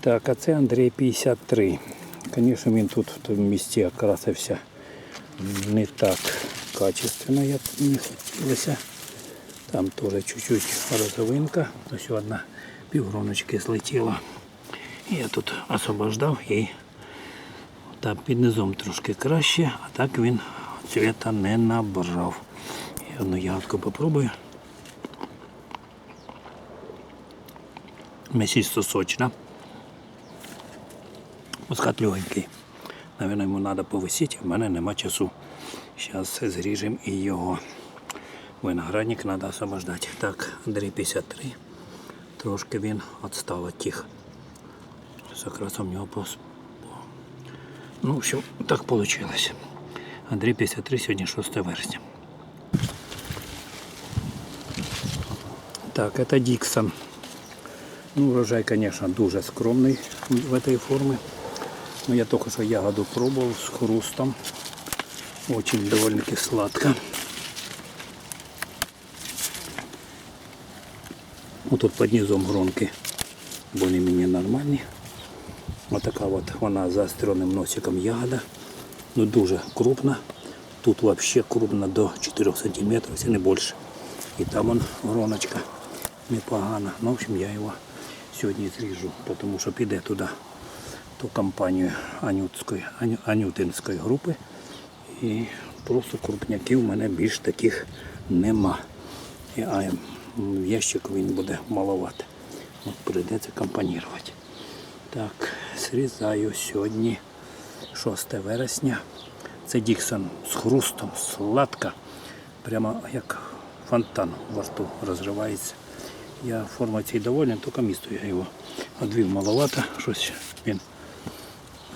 Так, а це Андрій 53. Звісно, він тут в тому місці окрасився не так качественно, як мені хотілося. Там теж чуть-чуть розовинка. Ось одна півгроночки злетіла. Я тут освобождав і там під низом трошки краще, а так він цвіта не набрав. Я одну ягодку попробую. М'ясисто сочна. Мускат легенький. Навіть йому треба повисіти, в мене нема часу. Зараз зріжемо і його. Виноградник треба освобождати. Так, Андрій 53. Трошки він відстав від тих. Якраз у нього пос... Ну, в общем, так вийшло. Андрій 53, сьогодні 6 вересня. Так, это Диксон. Ну, урожай, конечно, дуже скромный в этой форме. Но я только что ягоду пробовал с хрустом. Очень довольно-таки сладко. Вот тут под низом гронки более-менее нормальні. Вот така вот вона заостренным носиком ягода. Ну дуже крупна. Тут вообще крупно до 4 сантиметров, если не больше. І там он гроночка непогана. Ну, в общем, я його сьогодні зріжу, тому що піде туди ту компанію Анютської, Анютинської групи. І просто крупняків у мене більш таких нема. І, а в ящику він буде маловато. От прийдеться компонувати. Так, зрізаю сьогодні 6 вересня. Це Діксон з хрустом, сладка. Прямо як фонтан во рту розривається. Я форма цій доволен, тільки місто я його одвів маловато, щось він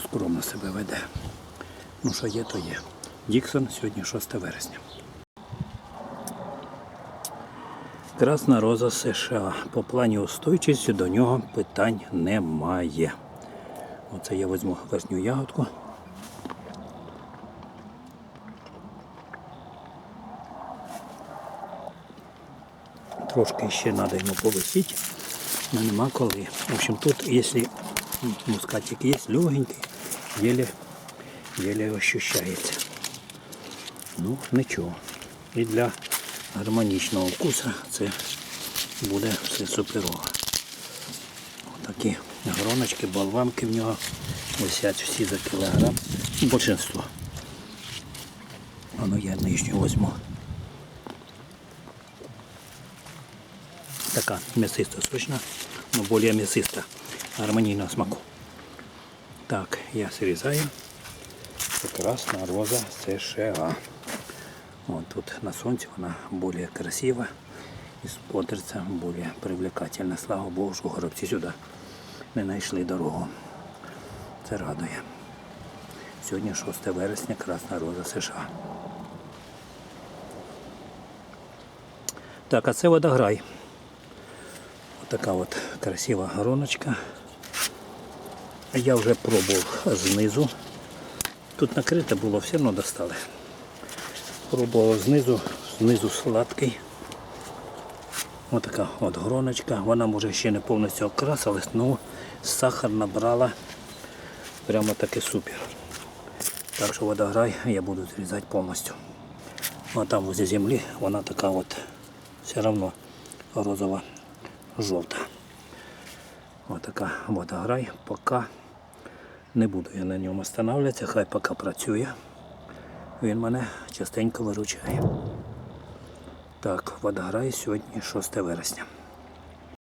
скромно себе веде. Ну що є, то є. Діксон сьогодні 6 вересня. Красна роза США. По плані устойчості до нього питань немає. Оце я візьму верхню ягодку. Трошки ще треба йому повисіти, але нема коли. В общем, тут, якщо мускатик є легенький, еле, еле ощущається. Ну, нічого. І для гармонічного вкусу це буде все суперово. Такі гроночки, болванки в нього висять всі за кілограм. Большинство. Воно я нижню візьму. Така м'ясиста сочна, но більш м'ясиста, гармонійного смаку. Так, я срізаю. Це красна роза США. Вот тут на сонці вона більш красива і смотриться більш привлекательно. Слава Богу, що горобці сюди не знайшли дорогу. Це радує. Сьогодні 6 вересня, Красна Роза США. Так, а це водограй. Така от красива гроночка. Я вже пробував знизу. Тут накрите було, все одно достали. Пробував знизу, знизу сладкий. Ось така от гроночка. Вона може ще не повністю окрасилась, але сахар набрала прямо таки супер. Так що водограй я буду зрізати повністю. А там возле землі вона така от все одно розова жовта. Ось така водограй. Поки не буду я на ньому останавливатися, хай поки працює. Він мене частенько виручає. Так, вода грає сьогодні 6 вересня.